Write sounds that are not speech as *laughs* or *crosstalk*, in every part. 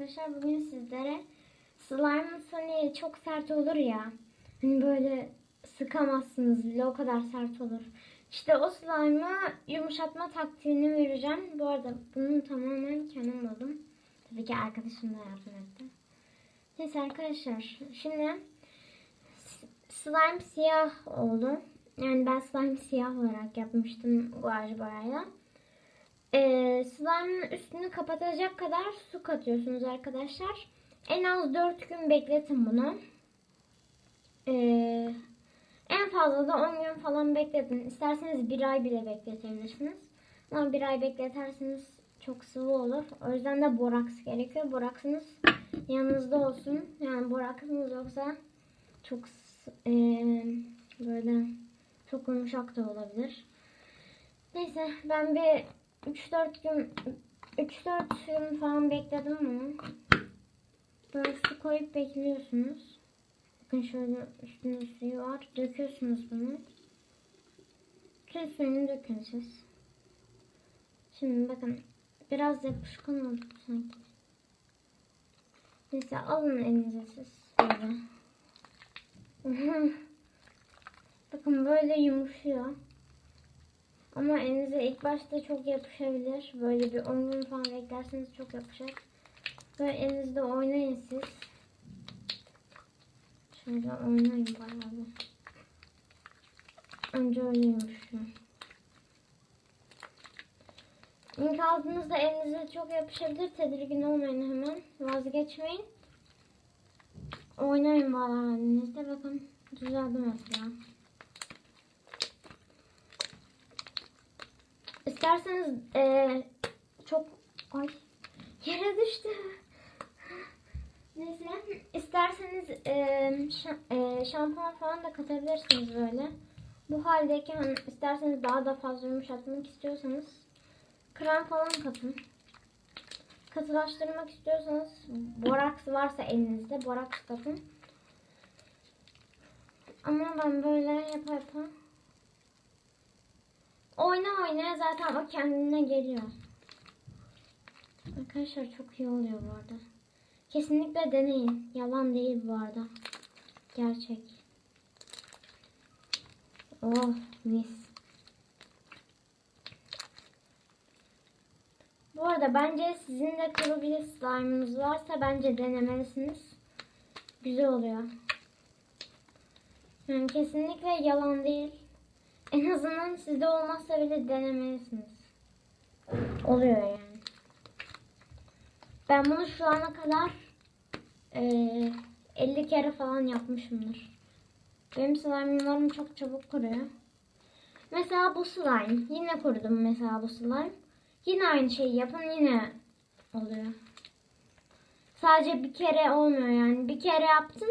arkadaşlar. Bugün sizlere slime hani çok sert olur ya. Hani böyle sıkamazsınız bile o kadar sert olur. İşte o slime'ı yumuşatma taktiğini vereceğim. Bu arada bunu tamamen kendim buldum. Tabii ki arkadaşım da yardım etti. Neyse arkadaşlar şimdi slime siyah oldu. Yani ben slime siyah olarak yapmıştım guaj boyayla. Ee, slime'ın üstünü kapatacak kadar su katıyorsunuz arkadaşlar. En az 4 gün bekletin bunu. Ee, en fazla da 10 gün falan bekletin. İsterseniz bir ay bile bekletebilirsiniz. Ama bir ay bekleterseniz çok sıvı olur. O yüzden de boraks gerekiyor. Boraksınız yanınızda olsun. Yani boraksınız yoksa çok ee, böyle çok yumuşak da olabilir. Neyse ben bir 3-4 gün 3-4 gün falan bekledim bunu. Böyle su koyup bekliyorsunuz. Bakın şöyle üstünde suyu var. Döküyorsunuz bunu. Bütün suyunu dökün siz. Şimdi bakın biraz yapışkan oldu sanki. Neyse alın elinize siz. Böyle. *laughs* bakın böyle yumuşuyor. Ama elinize ilk başta çok yapışabilir. Böyle bir 10 gün falan beklerseniz çok yapışır. Böyle elinizde oynayın siz. Şöyle oynayın bayağı bir. Önce öyle yumuşuyor. İlk aldığınızda elinize çok yapışabilir. Tedirgin olmayın hemen. Vazgeçmeyin. Oynayın bayağı elinizde. Bakın düzeldi mesela. İsterseniz eee, çok ay yere düştü. Neyse isterseniz eee, şa- eee, şampuan falan da katabilirsiniz böyle. Bu haldeyken isterseniz daha da fazla yumuşatmak istiyorsanız krem falan katın. Katılaştırmak istiyorsanız boraks varsa elinizde boraks katın. Ama ben böyle yapa yapa Oyna zaten o kendine geliyor. Arkadaşlar çok iyi oluyor bu arada. Kesinlikle deneyin. Yalan değil bu arada. Gerçek. Oh mis. Bu arada bence sizin de kuru bir slime'ınız varsa bence denemelisiniz. Güzel oluyor. Yani kesinlikle yalan değil. En azından sizde olmazsa bile denemelisiniz. Oluyor yani. Ben bunu şu ana kadar eee 50 kere falan yapmışımdır. Benim slime'larım çok çabuk kuruyor. Mesela bu slime. Yine kurudum mesela bu slime. Yine aynı şeyi yapın yine oluyor. Sadece bir kere olmuyor yani. Bir kere yaptın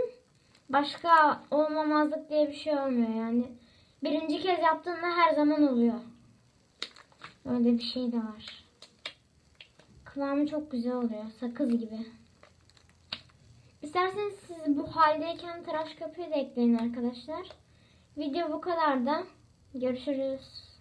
başka olmamazlık diye bir şey olmuyor yani. Birinci kez yaptığında her zaman oluyor. Öyle bir şey de var. Kıvamı çok güzel oluyor. Sakız gibi. İsterseniz siz bu haldeyken tıraş köpüğü de ekleyin arkadaşlar. Video bu kadar da. Görüşürüz.